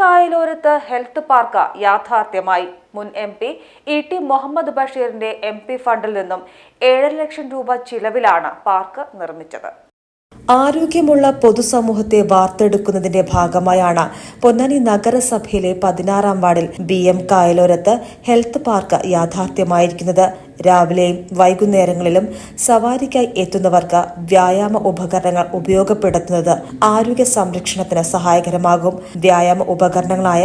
കായലോരത്ത് health park യാഥാർത്ഥ്യമായി. മുൻ M P E T Muhammad ബഷീറിന്റെ എം പി ഫണ്ടിൽ നിന്നും ഏഴര ലക്ഷം രൂപ ചിലവിലാണ് പാർക്ക് നിർമ്മിച്ചത്. ആരോഗ്യമുള്ള പൊതുസമൂഹത്തെ വാർത്തെടുക്കുന്നതിന്റെ ഭാഗമായാണ് പൊന്നാനി നഗരസഭയിലെ പതിനാറാം വാർഡിൽ ബി എം കായലോരത്ത് ഹെൽത്ത് പാർക്ക് യാഥാർത്ഥ്യമായിരിക്കുന്നത്. രാവിലെയും വൈകുന്നേരങ്ങളിലും സവാരിക്കായി എത്തുന്നവർക്ക് വ്യായാമ ഉപകരണങ്ങൾ ഉപയോഗപ്പെടുത്തുന്നത് ആരോഗ്യ സംരക്ഷണത്തിന് സഹായകരമാകും. വ്യായാമ ഉപകരണങ്ങളായ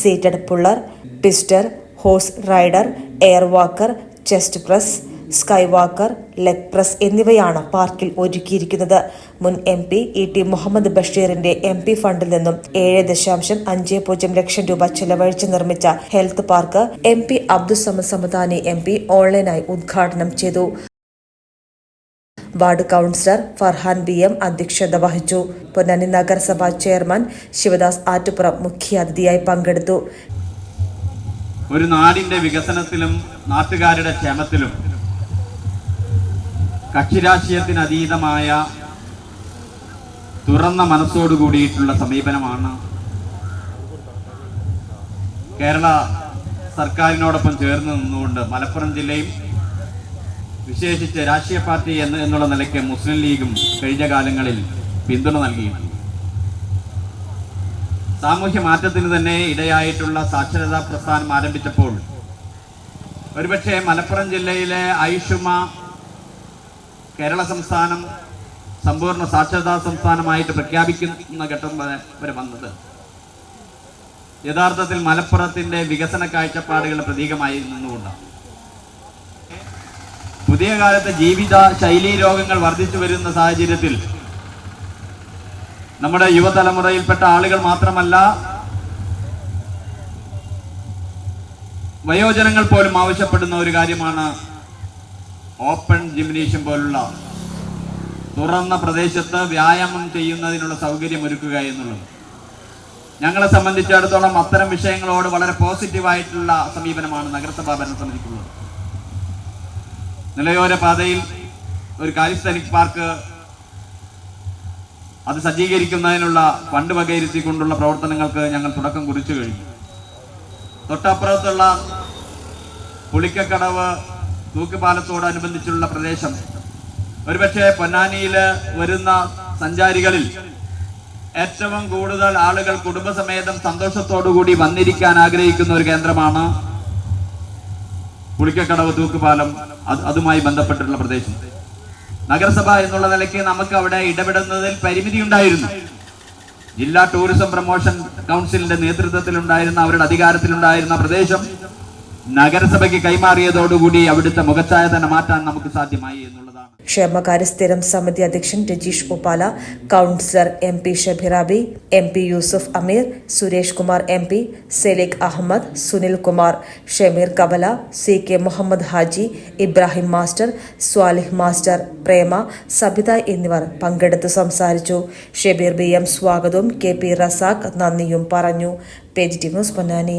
seated puller twister horse rider air walker chest press sky walker leg press എന്നിവയാണ് പാർക്കിൽ ഒരുക്കിയിരിക്കുന്നത്. മുൻ M P E T Muhammad ബഷീറിന്റെ എം പി ഫണ്ടിൽ നിന്നും ഏഴ് ദശാംശം അഞ്ച് പൂജ്യം ലക്ഷം രൂപ ചെലവഴിച്ച് നിർമ്മിച്ച health park M P Abdussamad Samadani M P ഓൺലൈനായി ഉദ്ഘാടനം ചെയ്തു. Ward councillor Farhan B M അധ്യക്ഷത വഹിച്ചു. പൊന്നാനി നഗരസഭാ ചെയർമാൻ ശിവദാസ് ആറ്റുപുറം മുഖ്യാതിഥിയായി പങ്കെടുത്തു. ഒരു നാടിന്റെ വികസനത്തിലും നാട്ടുകാരുടെ ക്ഷേമത്തിലും കക്ഷിരാഷ്ട്രീയത്തിന് അതീതമായ തുറന്ന മനസ്സോടു കൂടിയിട്ടുള്ള സമീപനമാണ് കേരള സർക്കാരിനോടൊപ്പം ചേർന്ന് നിന്നുകൊണ്ട് മലപ്പുറം ജില്ലയും വിശേഷിച്ച് രാഷ്ട്രീയ പാർട്ടി എന്ന് എന്നുള്ള നിലയ്ക്ക് മുസ്ലിം ലീഗും കഴിഞ്ഞ കാലങ്ങളിൽ പിന്തുണ നൽകിയിട്ടുണ്ട്. സാമൂഹ്യ മാറ്റത്തിന് തന്നെ ഇടയായിട്ടുള്ള സാക്ഷരതാ പ്രസ്ഥാനം ആരംഭിച്ചപ്പോൾ ഒരുപക്ഷെ മലപ്പുറം ജില്ലയിലെ ഐഷുമ കേരള സംസ്ഥാനം സമ്പൂർണ സാക്ഷരതാ സംസ്ഥാനമായിട്ട് പ്രഖ്യാപിക്കുന്ന ഘട്ടം വരെ വന്നത്. യഥാർത്ഥത്തിൽ മലപ്പുറത്തിന്റെ വികസന കാഴ്ചപ്പാടുകളുടെ പ്രതീകമായി നിന്നുകൊണ്ടാണ്. പുതിയ കാലത്ത് ജീവിത ശൈലീ രോഗങ്ങൾ വർദ്ധിച്ചു വരുന്ന സാഹചര്യത്തിൽ നമ്മുടെ യുവതലമുറയിൽപ്പെട്ട ആളുകൾ മാത്രമല്ല വയോജനങ്ങൾ പോലും ആവശ്യപ്പെടുന്ന ഒരു കാര്യമാണ് ഓപ്പൺ ജിംനേഷ്യം പോലുള്ള തുറന്ന പ്രദേശത്ത് വ്യായാമം ചെയ്യുന്നതിനുള്ള സൗകര്യം ഒരുക്കുക എന്നുള്ളത്. ഞങ്ങളെ സംബന്ധിച്ചിടത്തോളം അത്തരം വിഷയങ്ങളോട് വളരെ പോസിറ്റീവായിട്ടുള്ള സമീപനമാണ് നഗരസഭാ ഭരണസമിതിക്കുള്ളത്. നിലയോര പാതയിൽ ഒരു കാലിസ്ഥാനിക് പാർക്ക് അത് സജ്ജീകരിക്കുന്നതിനുള്ള ഫണ്ട് വകയിരുത്തിക്കൊണ്ടുള്ള പ്രവർത്തനങ്ങൾക്ക് ഞങ്ങൾ തുടക്കം കുറിച്ചു കഴിഞ്ഞു. തൊട്ടപ്പുറത്തുള്ള പുളിക്കക്കടവ് തൂക്കുപാലത്തോടനുബന്ധിച്ചുള്ള പ്രദേശം. ഒരുപക്ഷെ പൊന്നാനിയിൽ വരുന്ന സഞ്ചാരികളിൽ ഏറ്റവും കൂടുതൽ ആളുകൾ കുടുംബസമേതം സന്തോഷത്തോടുകൂടി വന്നിരിക്കാൻ ആഗ്രഹിക്കുന്ന ഒരു കേന്ദ്രമാണ് പുളിക്കക്കടവ് തൂക്കുപാലം. അതുമായി ബന്ധപ്പെട്ടിട്ടുള്ള പ്രദേശം. നഗരസഭ എന്നുള്ള നിലയ്ക്ക് നമുക്ക് അവിടെ ഇടപെടുന്നതിൽ പരിമിതി ഉണ്ടായിരുന്നു. ജില്ലാ ടൂറിസം പ്രൊമോഷൻ കൗൺസിലിന്റെ നേതൃത്വത്തിലുണ്ടായിരുന്ന അവരുടെ അധികാരത്തിലുണ്ടായിരുന്ന പ്രദേശം നഗരസഭയ്ക്ക് കൈമാറിയതോടുകൂടി അവിടുത്തെ മുഖച്ഛായ തന്നെ മാറ്റാൻ നമുക്ക് സാധ്യമായി എന്നുള്ളതാണ്. ക്ഷേമകാര്യ സ്ഥിരം സമിതി അധ്യക്ഷൻ Rajeesh Gopala councillor M P Shabirabi M P Yusuf Ameer Suresh Kumar M P Selikh Ahammed Sunil Kumar Shameer Kabala C K Muhammed Haji Ibrahim master Swalih master Prema Sabitha എന്നിവർ പങ്കെടുത്ത് സംസാരിച്ചു. ഷെബീർ ബി എം സ്വാഗതവും K P Razak നന്ദിയും പറഞ്ഞു. Page T news Ponnani.